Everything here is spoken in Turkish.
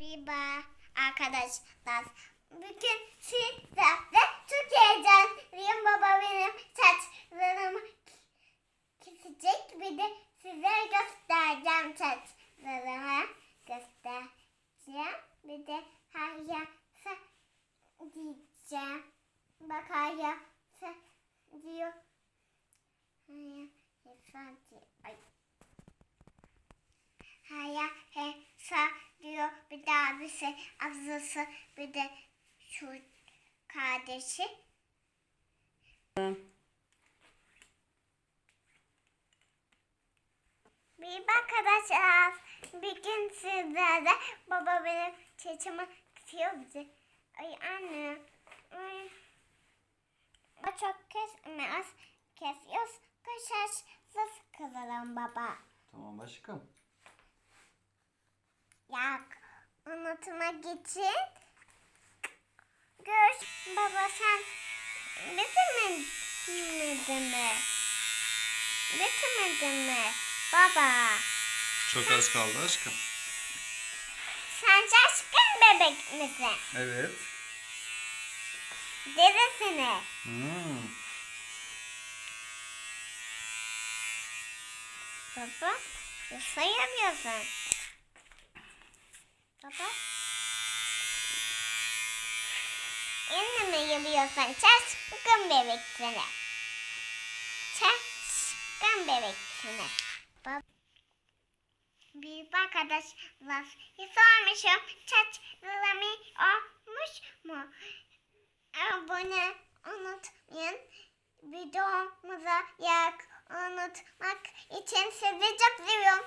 Merhaba arkadaşlar. Bugün sizlerle çok heyecanlıyım. Baba benim saçlarımı kesecek. Bir de size göstereceğim saçlarımı. Göstereceğim. Bir de hayata diyeceğim. Bak hayata diyor. Hayata diyor. Ay. Haya he sa diyor bir de abisi ablası bir de şu kardeşi. Bir arkadaşlar bir gün sizlerle baba benim çeçimi bizi. Ay anne. Ay. O çok kesme az kesiyoruz. Kaşarsız kızalım baba. Tamam aşkım. Yak için Görüş baba sen bitirmedin mi? Bitirmedin mi? Baba Çok az kaldı aşkım. sen şaşkın bebek misin? Evet. Dedesine. Hmm. Baba sayamıyorsun. Baba. Yine mi yapıyorsun? Şaşkın bebek seni. Şaşkın bebek seni. Baba. Bir arkadaşlar sormuşum çaçlarımı olmuş mu? Abone unutmayın. Videomuza yak unutmak için sizi çok seviyorum.